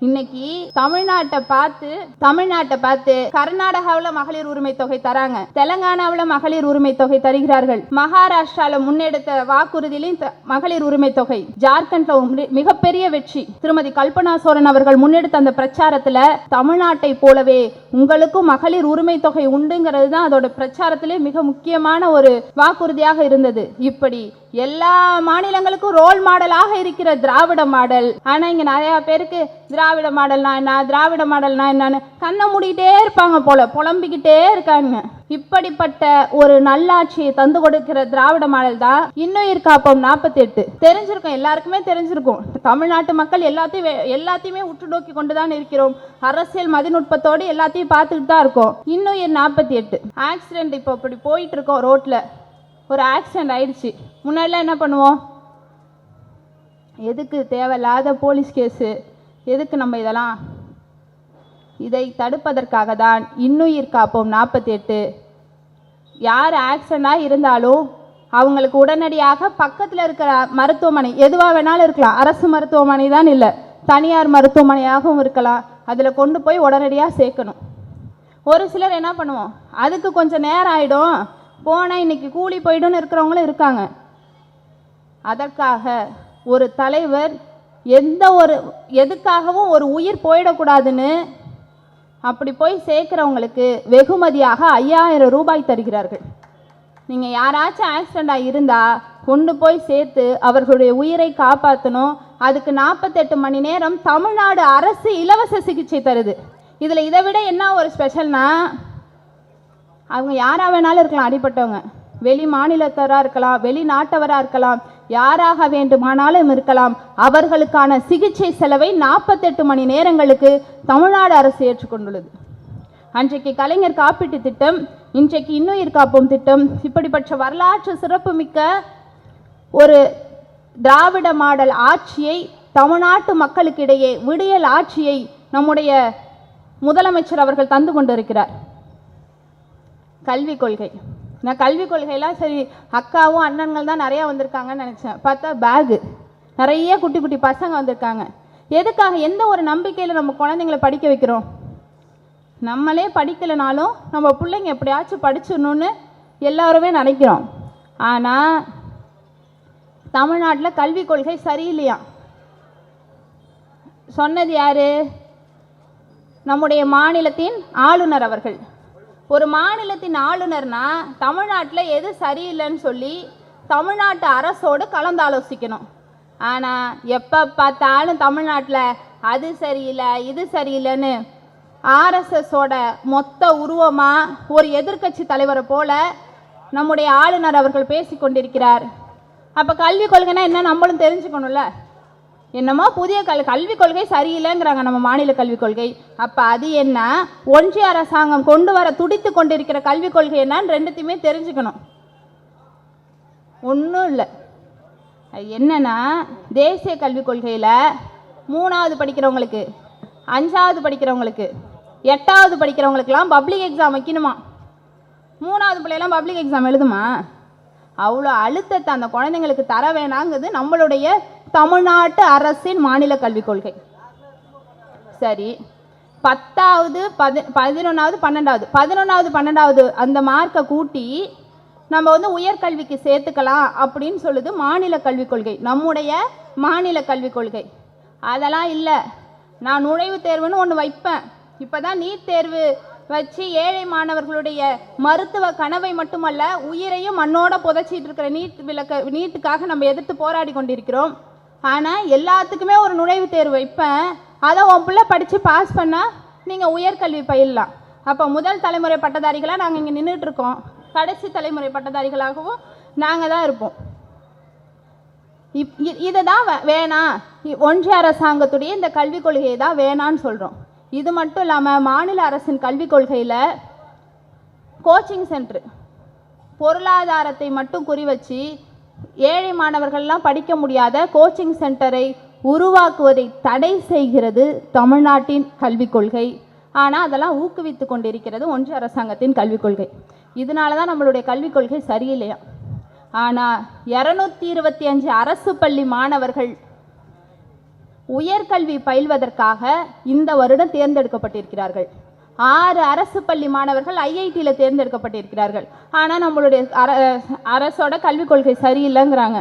இன்னைக்கு தமிழ்நாட்டை பார்த்து தமிழ்நாட்டை பார்த்து கர்நாடகாவில் மகளிர் உரிமை தொகை தராங்க. தெலங்கானாவில் மகளிர் உரிமை தொகை தருகிறார்கள். மகாராஷ்டிரால முன்னெடுத்த வாக்குறுதியிலும் த- மகளிர் உரிமை தொகை. ஜார்க்கண்ட்ல மிகப்பெரிய வெற்றி. திருமதி கல்பனா சோரன் அவர்கள் முன்னெடுத்த அந்த பிரச்சாரத்துல தமிழ்நாட்டை போலவே உங்களுக்கும் மகளிர் உரிமை தொகை உண்டுங்கிறது தான் அதோட பிரச்சாரத்திலே மிக முக்கியமான ஒரு வாக்குறுதியாக இருந்தது. இப்படி எல்லா மாநிலங்களுக்கும் ரோல் மாடலாக இருக்கிற திராவிட மாடல். ஆனா இங்க நிறைய பேருக்கு திராவிட மாடல்னா என்ன திராவிட மாடல்னா என்னன்னு கண்ணை மூடிக்கிட்டே இருப்பாங்க போல புலம்பிக்கிட்டே இருக்காங்க. இப்படிப்பட்ட ஒரு நல்லாட்சியை தந்து கொடுக்கிற திராவிட மாடல் தான் இன்னுயிர் காப்போம் நாற்பத்தி எட்டு தெரிஞ்சிருக்கும் எல்லாருக்குமே தெரிஞ்சிருக்கும். தமிழ்நாட்டு மக்கள் எல்லாத்தையும் எல்லாத்தையுமே உற்று நோக்கி கொண்டு தான் இருக்கிறோம். அரசியல் மதிநுட்பத்தோடு எல்லாத்தையும் பார்த்துக்கிட்டு தான் இருக்கோம். இன்னுயிர் நாற்பத்தி எட்டு ஆக்சிடென்ட் இப்போ இப்படி போயிட்டு இருக்கோம் ரோட்ல. ஒரு ஆக்சிடென்ட் ஆயிடுச்சு. முன்னாடிலாம் என்ன பண்ணுவோம்? எதுக்கு தேவையில்லாத போலீஸ் கேஸு எதுக்கு நம்ம இதெல்லாம்? இதை தடுப்பதற்காக தான் இன்னுயிர் காப்போம் நாற்பத்தி எட்டு யார் ஆக்சிடெண்ட்டாக இருந்தாலும் அவங்களுக்கு உடனடியாக பக்கத்தில் இருக்கிற மருத்துவமனை எதுவாக வேணாலும் இருக்கலாம். அரசு மருத்துவமனை தான் இல்லை. தனியார் மருத்துவமனையாகவும் இருக்கலாம். அதில் கொண்டு போய் உடனடியாக சேர்க்கணும். ஒரு சிலர் என்ன பண்ணுவோம்? அதுக்கு கொஞ்சம் நேரம் ஆகிடும் போனால் இன்னைக்கு கூலி போய்டுன்னு இருக்கிறவங்களும் இருக்காங்க. அதற்காக ஒரு தலைவர் எந்த ஒரு எதுக்காகவும் ஒரு உயிர் போயிடக்கூடாதுன்னு அப்படி போய் சேர்க்குறவங்களுக்கு வெகுமதியாக ஐயாயிரம் ரூபாய் தருகிறார்கள். நீங்கள் யாராச்சும் ஆக்சிடெண்ட்டாக இருந்தால் கொண்டு போய் சேர்த்து அவர்களுடைய உயிரை காப்பாற்றணும் அதுக்கு நாற்பத்தெட்டு மணி நேரம் தமிழ்நாடு அரசு இலவச சிகிச்சை தருது. இதில் இதை விட என்ன ஒரு ஸ்பெஷல்னால் அவங்க யாராக வேணாலும் இருக்கலாம் அடிப்பட்டவங்க வெளி மாநிலத்தவராக இருக்கலாம் வெளிநாட்டவராக இருக்கலாம் யாராக வேண்டுமானாலும் இருக்கலாம். அவர்களுக்கான சிகிச்சை செலவை நாற்பத்தெட்டு மணி நேரங்களுக்கு தமிழ்நாடு அரசு ஏற்றுக்கொண்டுள்ளது. அன்றைக்கு கலைஞர் காப்பீட்டு திட்டம் இன்றைக்கு இன்னுயிர் காப்போம் திட்டம் இப்படிப்பட்ட வரலாற்று சிறப்புமிக்க ஒரு திராவிட மாடல் ஆட்சியை தமிழ்நாட்டு மக்களுக்கிடையே விடியல் ஆட்சியை நம்முடைய முதலமைச்சர் அவர்கள் தந்து கொண்டிருக்கிறார். கல்விக் கொள்கை. நான் கல்விக் கொள்கையெல்லாம் சரி அக்காவும் அண்ணன்கள் தான் நிறையா வந்திருக்காங்கன்னு நினச்சேன். பார்த்தா பேகு நிறைய குட்டி குட்டி பசங்க வந்திருக்காங்க. எதுக்காக? எந்த ஒரு நம்பிக்கையில் நம்ம குழந்தைங்களை படிக்க வைக்கிறோம்? நம்மளே படிக்கலைனாலும் நம்ம பிள்ளைங்க எப்படியாச்சும் படிச்சிடணும்னு எல்லாருமே நினைக்கிறோம். ஆனால் தமிழ்நாட்டில் கல்விக் கொள்கை சரியில்லையா? சொன்னது யார்? நம்முடைய மாநிலத்தின் ஆளுநர் அவர்கள். ஒரு மாநிலத்தின் ஆளுநர்னா தமிழ்நாட்டில் எது சரியில்லைன்னு சொல்லி தமிழ்நாட்டு அரசோடு கலந்தாலோசிக்கணும். ஆனால் எப்போ பார்த்தாலும் தமிழ்நாட்டில் அது சரியில்லை இது சரியில்லைன்னு ஆர்எஸ்எஸோட மொத்த உருவமாக ஒரு எதிர்க்கட்சி தலைவரை போல நம்முடைய ஆளுநர் அவர்கள் பேசி கொண்டிருக்கிறார் அப்போ கல்விக் கொள்கைனா என்ன? நம்மளும் தெரிஞ்சுக்கணும்ல. என்னமோ புதிய கல் கல்விக் கொள்கை சரியில்லைங்கிறாங்க நம்ம மாநில கல்விக் கொள்கை. அப்போ அது என்ன? ஒன்றிய அரசாங்கம் கொண்டு வர துடித்து கொண்டிருக்கிற கல்விக் கொள்கை என்னன்னு ரெண்டுத்தையுமே தெரிஞ்சுக்கணும். ஒன்றும் இல்லை. அது என்னன்னா தேசிய கல்விக் கொள்கையில் மூணாவது படிக்கிறவங்களுக்கு அஞ்சாவது படிக்கிறவங்களுக்கு எட்டாவது படிக்கிறவங்களுக்கெல்லாம் பப்ளிக் எக்ஸாம் வைக்கணுமா? மூணாவது பிள்ளையெல்லாம் பப்ளிக் எக்ஸாம் எழுதுமா? அவ்வளோ அழுத்தத்தை அந்த குழந்தைங்களுக்கு தர வேணாங்கிறது நம்மளுடைய தமிழ்நாட்டு அரசின் மாநில கல்விக் கொள்கை. சரி. பத்தாவது பதி பதினொன்றாவது பன்னெண்டாவது. பதினொன்றாவது பன்னெண்டாவது அந்த மார்க்கை கூட்டி நம்ம வந்து உயர்கல்விக்கு சேர்த்துக்கலாம் அப்படின்னு சொல்லுது மாநில கல்விக் கொள்கை. நம்முடைய மாநில கல்விக் கொள்கை. அதெல்லாம் இல்லை. நான் நுழைவுத் தேர்வுன்னு ஒன்று வைப்பேன். இப்போ தான் நீட் தேர்வு வச்சு ஏழை மாணவர்களுடைய மருத்துவ கனவை மட்டுமல்ல உயிரையும் மண்ணோட புதைச்சிட்டு இருக்கிற நீட் விளக்க நீட்டுக்காக நம்ம எதிர்த்து போராடி கொண்டிருக்கிறோம். ஆனால் எல்லாத்துக்குமே ஒரு நுழைவுத் தேர்வு. வைப்பேன் அதை உன் பிள்ளை படித்து பாஸ் பண்ணால் நீங்கள் உயர்கல்வி பயிலலாம். அப்போ முதல் தலைமுறை பட்டதாரிகளாக நாங்கள் இங்கே நின்றுட்டு இருக்கோம் கடைசி தலைமுறை பட்டதாரிகளாகவும் நாங்கள் தான் இருப்போம். இப் இதை தான் வேணாம் இ- ஒன்றிய அரசாங்கத்துடைய இந்த கல்விக் கொள்கையை தான் வேணான்னு சொல்கிறோம் இது மட்டும் இல்லாமல் மாநில அரசின் கல்விக் கொள்கையில் கோச்சிங் சென்ட்ரு பொருளாதாரத்தை மட்டும் குறி வச்சு ஏழை மாணவர்கள்லாம் படிக்க முடியாத கோச்சிங் சென்டரை உருவாக்குவதை தடை செய்கிறது தமிழ்நாட்டின் கல்விக் கொள்கை. ஆனால் அதெல்லாம் ஊக்குவித்து கொண்டிருக்கிறது ஒன்றிய அரசாங்கத்தின் கல்விக் கொள்கை. இதனால தான் நம்மளுடைய கல்விக் கொள்கை சரியில்லையா? ஆனால் இரநூத்தி இருபத்தி அஞ்சு அரசு பள்ளி மாணவர்கள் உயர்கல்வி பயில்வதற்காக இந்த வருடம் தேர்ந்தெடுக்கப்பட்டிருக்கிறார்கள். ஆறு அரசு பள்ளி மாணவர்கள் ஐஐடியில் தேர்ந்தெடுக்கப்பட்டிருக்கிறார்கள். ஆனால் நம்மளுடைய அர அரசோட கல்விக் கொள்கை சரியில்லைங்கிறாங்க.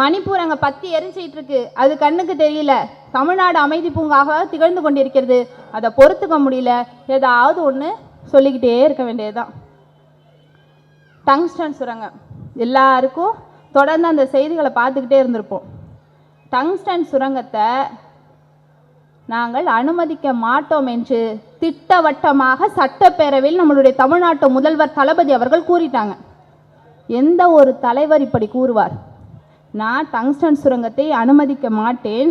மணிப்பூர் அங்கே பத்தி எரிஞ்சிட்டு இருக்கு அது கண்ணுக்கு தெரியல. தமிழ்நாடு அமைதி பூங்காக திகழ்ந்து கொண்டிருக்கிறது. அதை பொறுத்துக்க முடியல. ஏதாவது ஒன்று சொல்லிக்கிட்டே இருக்க வேண்டியதுதான். டங்ஸ்டன் சுரங்கம் எல்லாருக்கும் தொடர்ந்து அந்த செய்திகளை பார்த்துக்கிட்டே இருந்திருப்போம். டங்ஸ்டன் சுரங்கத்தை நாங்கள் அனுமதிக்க மாட்டோம் என்று திட்டவட்டமாக சட்டப்பேரவையில் நம்மளுடைய தமிழ்நாட்டு முதல்வர் தளபதி அவர்கள் கூறிட்டாங்க. எந்த ஒரு தலைவர் இப்படி கூறுவார்? நான் டங்ஸ்டன் சுரங்கத்தை அனுமதிக்க மாட்டேன்.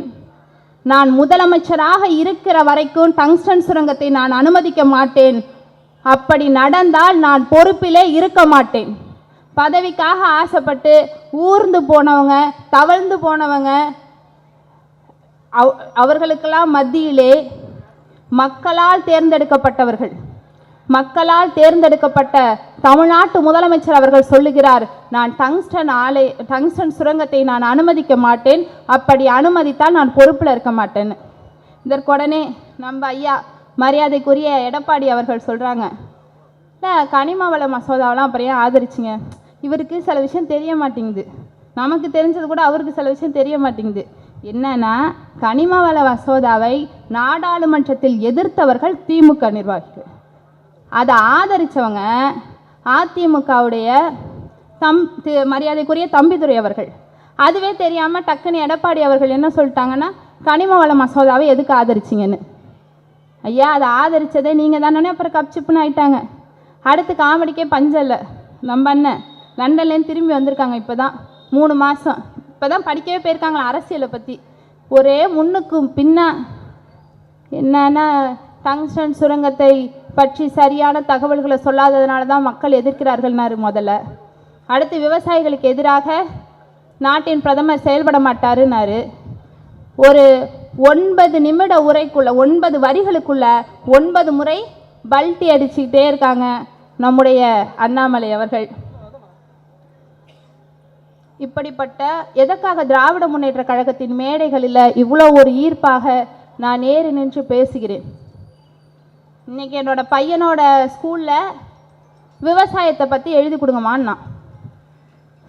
நான் முதலமைச்சராக இருக்கிற வரைக்கும் டங்ஸ்டன் சுரங்கத்தை நான் அனுமதிக்க மாட்டேன். அப்படி நடந்தால் நான் பொறுப்பிலே இருக்க மாட்டேன். பதவிக்காக ஆசைப்பட்டு ஊர்ந்து போனவங்க தவழ்ந்து போனவங்க அவ் அவர்களுக்கெல்லாம் மத்தியிலே மக்களால் தேர்ந்தெடுக்கப்பட்டவர்கள். மக்களால் தேர்ந்தெடுக்கப்பட்ட தமிழ்நாட்டு முதலமைச்சர் அவர்கள் சொல்லுகிறார் நான் டங்ஸ்டன் ஆலை டங்ஸ்டன் சுரங்கத்தை நான் அனுமதிக்க மாட்டேன். அப்படி அனுமதித்தால் நான் பொறுப்பில் இருக்க மாட்டேன்னு இதற்குடனே நம்ம ஐயா மரியாதைக்குரிய எடப்பாடி அவர்கள் சொல்கிறாங்க இல்லை கனிம வள மசோதாவெல்லாம் அப்புறம் ஏன் ஆதரிச்சிங்க? இவருக்கு சில விஷயம் தெரிய மாட்டேங்குது. நமக்கு தெரிஞ்சது கூட அவருக்கு சில விஷயம் தெரிய மாட்டேங்குது. என்னன்னா கனிமவள மசோதாவை நாடாளுமன்றத்தில் எதிர்த்தவர்கள் திமுக நிர்வாகிகள். அதை ஆதரித்தவங்க அதிமுகவுடைய தம் மரியாதைக்குரிய தம்பிதுரை அவர்கள். அதுவே தெரியாமல் டக்குன்னு எடப்பாடி அவர்கள் என்ன சொல்லிட்டாங்கன்னா கனிம வள மசோதாவை எதுக்கு ஆதரிச்சிங்கன்னு. ஐயா அதை ஆதரித்ததே நீங்கள் தானே அப்புறம் கப்சிப்புன்னு ஆயிட்டாங்க. அடுத்து காமெடிக்கே பஞ்சம் இல்லை. நம்ம அண்ணன் லண்டன்லேருந்து திரும்பி வந்திருக்காங்க இப்போ தான் மூணு மாதம் இப்போ தான் படிக்கவே போயிருக்காங்களா அரசியலை பற்றி ஒரே முன்னுக்கும் பின்னா என்னன்னா டங்ஸ்டன் சுரங்கத்தை பற்றி சரியான தகவல்களை சொல்லாததுனால தான் மக்கள் எதிர்க்கிறார்கள்னாரு முதல்ல. அடுத்து விவசாயிகளுக்கு எதிராக நாட்டின் பிரதமர் செயல்பட மாட்டாருன்னாரு. ஒரு ஒன்பது நிமிட உரைக்குள்ள ஒன்பது வரிகளுக்குள்ள ஒன்பது முறை பல்ட்டி அடிச்சுக்கிட்டே இருக்காங்க நம்முடைய அண்ணாமலை அவர்கள். இப்படிப்பட்ட எதற்காக திராவிட முன்னேற்ற கழகத்தின் மேடைகளில் இவ்வளோ ஒரு ஈர்ப்பாக நான் நேரு நின்று பேசுகிறேன்? இன்றைக்கி என்னோடய பையனோட ஸ்கூலில் விவசாயத்தை பற்றி எழுதி கொடுங்கம்மான்னா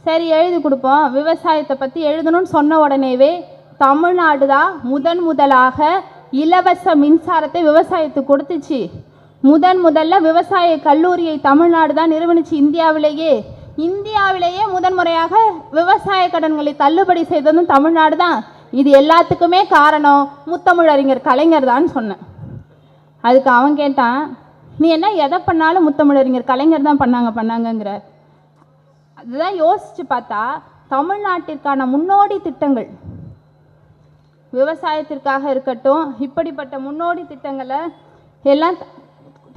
சரி எழுதி கொடுப்போம். விவசாயத்தை பற்றி எழுதணும்னு சொன்ன உடனேவே தமிழ்நாடு தான் முதன் முதலாக இலவச மின்சாரத்தை விவசாயத்துக்கு கொடுத்துச்சு. முதன் முதல்ல விவசாய கல்லூரியை தமிழ்நாடு தான் நிறுவனிச்சு இந்தியாவிலேயே. இந்தியாவிலேயே முதன்முறையாக விவசாய கடன்களை தள்ளுபடி செய்ததும் தமிழ்நாடு தான் இது எல்லாத்துக்குமே காரணம். முத்தமிழறிஞர் கலைஞர் தான் சொன்னேன். அதுக்கு அவன் கேட்டான் நீ என்ன எதை பண்ணாலும் முத்தமிழறிஞர் கலைஞர் தான் பண்ணாங்க பண்ணாங்கங்கிற அதுதான் யோசிச்சு பார்த்தா தமிழ்நாட்டிற்கான முன்னோடி திட்டங்கள் விவசாயத்திற்காக இருக்கட்டும் இப்படிப்பட்ட முன்னோடி திட்டங்களை எல்லாம்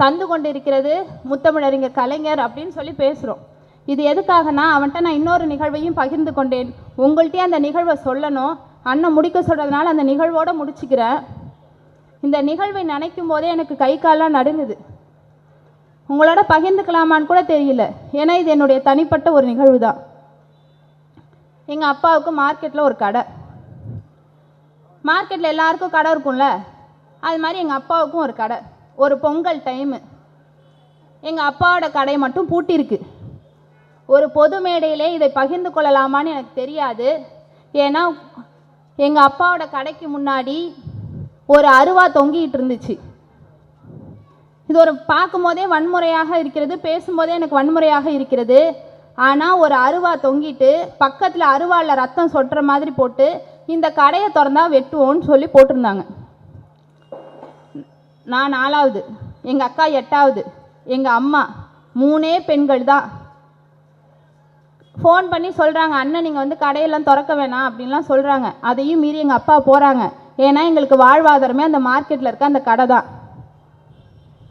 தந்து கொண்டிருக்கிறது முத்தமிழறிஞர் கலைஞர் அப்படின்னு சொல்லி பேசுகிறோம் இது எதுக்காகனா அவன்கிட்ட நான் இன்னொரு நிகழ்வையும் பகிர்ந்து கொண்டேன்? உங்கள்கிட்டயே அந்த நிகழ்வை சொல்லணும். அண்ணன் முடிக்க சொல்கிறதுனால அந்த நிகழ்வோடு முடிச்சுக்கிறேன் இந்த நிகழ்வை நினைக்கும் போதே எனக்கு கை கால்லாம் நடுங்குது. உங்களோட பகிர்ந்துக்கலாமான்னு கூட தெரியல. ஏன்னா இது என்னுடைய தனிப்பட்ட ஒரு நிகழ்வு தான் எங்கள் அப்பாவுக்கு மார்க்கெட்டில் ஒரு கடை. மார்க்கெட்டில் எல்லாருக்கும் கடை இருக்கும்ல? அது மாதிரி எங்கள் அப்பாவுக்கும் ஒரு கடை. ஒரு பொங்கல் டைமு எங்கள் அப்பாவோட கடை மட்டும் பூட்டியிருக்கு. ஒரு பொது மேடையிலே இதை பகிர்ந்து கொள்ளலாமான்னு எனக்கு தெரியாது. ஏன்னா எங்கள் அப்பாவோட கடைக்கு முன்னாடி ஒரு அருவா தொங்கிட்டு இருந்துச்சு. இது ஒரு பார்க்கும்போதே வன்முறையாக இருக்கிறது பேசும்போதே எனக்கு வன்முறையாக இருக்கிறது. ஆனால் ஒரு அருவா தொங்கிட்டு பக்கத்தில் அருவாவில் ரத்தம் சொட்டுற மாதிரி போட்டு இந்த கடையை திறந்தா வெட்டுவோன்னு சொல்லி போட்டிருந்தாங்க. நான் நாலாவது எங்கள் அக்கா எட்டாவது எங்கள் அம்மா மூணே பெண்கள் தான் ஃபோன் பண்ணி சொல்கிறாங்க அண்ணன் நீங்கள் வந்து கடையெல்லாம் திறக்க வேணாம் அப்படின்லாம் சொல்கிறாங்க அதையும் மீறி எங்கள் அப்பா போகிறாங்க ஏன்னா எங்களுக்கு வாழ்வாதாரமே அந்த மார்க்கெட்டில் இருக்க அந்த கடை தான்.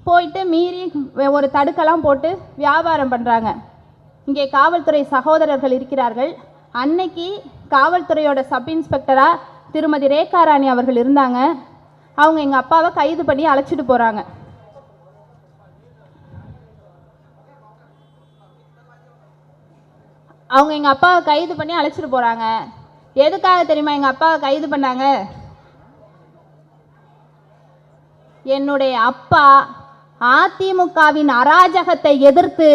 போயிட்டு மீறி வே- ஒரு தடுக்கெல்லாம் போட்டு வியாபாரம் பண்ணுறாங்க இங்கே காவல்துறை சகோதரர்கள் இருக்கிறார்கள். அன்னைக்கு காவல்துறையோட சப் இன்ஸ்பெக்டராக திருமதி ரேகா ராணி அவர்கள் இருந்தாங்க. அவங்க எங்கள் அப்பாவை கைது பண்ணி அழைச்சிட்டு போகிறாங்க அவங்க எங்கள் அப்பாவை கைது பண்ணி அழைச்சிட்டு போகிறாங்க எதுக்காக தெரியுமா எங்கள் அப்பாவை கைது பண்ணாங்க? என்னுடைய அப்பா அதிமுகவின் அராஜகத்தை எதிர்த்து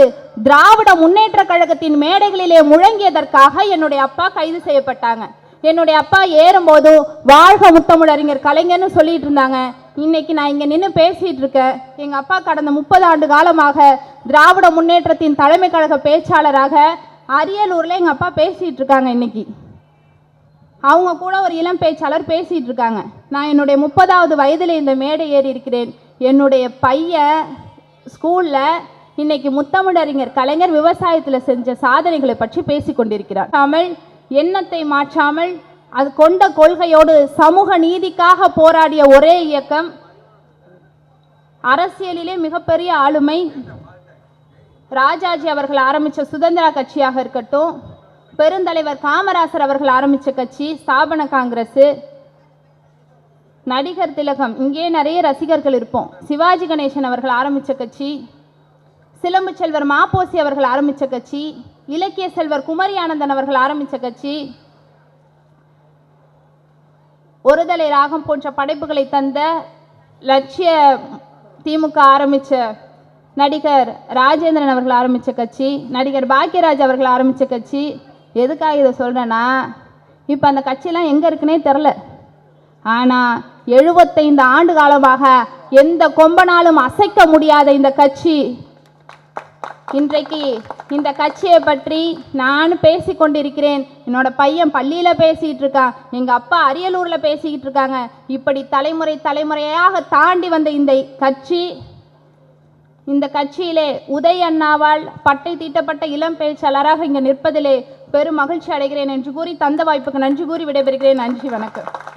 திராவிட முன்னேற்ற கழகத்தின் மேடைகளிலே முழங்கியதற்காக என்னுடைய அப்பா கைது செய்யப்பட்டாங்க. என்னுடைய அப்பா ஏறும்போது வாழ்க முத்தமிழறிஞர் கலைஞர்னு சொல்லிட்டு இருந்தாங்க. இன்னைக்கு நான் இங்கே நின்று பேசிட்டு இருக்கேன். எங்கள் அப்பா கடந்த முப்பது ஆண்டு காலமாக திராவிட முன்னேற்றத்தின் தலைமை கழக பேச்சாளராக அரியலூரில் எங்கள் அப்பா பேசிகிட்டு இருக்காங்க இன்றைக்கி அவங்க கூட ஒரு இளம் பேச்சாளர் பேசிகிட்டு இருக்காங்க. நான் என்னுடைய முப்பதாவது வயதில் இந்த மேடை ஏறி இருக்கிறேன். என்னுடைய பையன் ஸ்கூலில் இன்னைக்கு முத்தமிழறிஞர் கலைஞர் விவசாயத்தில் செஞ்ச சாதனைகளை பற்றி பேசிக் கொண்டிருக்கிறார். தமிழ் எண்ணத்தை மாற்றாமல் அது கொண்ட கொள்கையோடு சமூக நீதிக்காக போராடிய ஒரே இயக்கம் அரசியலிலே மிகப்பெரிய ஆளுமை ராஜாஜி அவர்கள் ஆரம்பித்த சுதந்திரா கட்சியாக இருக்கட்டும் பெருந்தலைவர் காமராசர் அவர்கள் ஆரம்பித்த கட்சி ஸ்தாபன காங்கிரஸ் நடிகர் திலகம் இங்கே நிறைய ரசிகர்கள் இருப்போம். சிவாஜி கணேசன் அவர்கள் ஆரம்பித்த கட்சி சிலம்பு செல்வர் மாப்போசி அவர்கள் ஆரம்பித்த கட்சி இலக்கிய செல்வர் குமரி ஆனந்தன் அவர்கள் ஆரம்பித்த கட்சி ஒருதலை ராகம் போன்ற படைப்புகளை தந்த லட்சிய திமுக ஆரம்பித்த நடிகர் ராஜேந்திரன் அவர்கள் ஆரம்பித்த கட்சி நடிகர் பாக்யராஜ் அவர்கள் ஆரம்பித்த கட்சி. எதுக்காக இதை சொல்கிறேன்னா இப்போ அந்த கட்சியெலாம் எங்கே இருக்குன்னே தெரில ஆனால் எழுபத்தைந்து ஆண்டு காலமாக எந்த கொம்பனாலும் அசைக்க முடியாத இந்த கட்சி. இன்றைக்கு இந்த கட்சியை பற்றி நான் பேசி கொண்டிருக்கிறேன். என்னோட பையன் பள்ளியில் பேசிகிட்டு இருக்கான். எங்கள் அப்பா அரியலூரில் பேசிக்கிட்டு இருக்காங்க. இப்படி தலைமுறை தலைமுறையாக தாண்டி வந்த இந்த கட்சி இந்த கட்சியிலே உதய் அண்ணாவால் பட்டை தீட்டப்பட்ட இளம் பேச்சாளராக இங்கு நிற்பதிலே பெரும் மகிழ்ச்சி அடைகிறேன் என்று கூறி தந்த வாய்ப்புக்கு நன்றி கூறி விடைபெறுகிறேன். நன்றி வணக்கம்.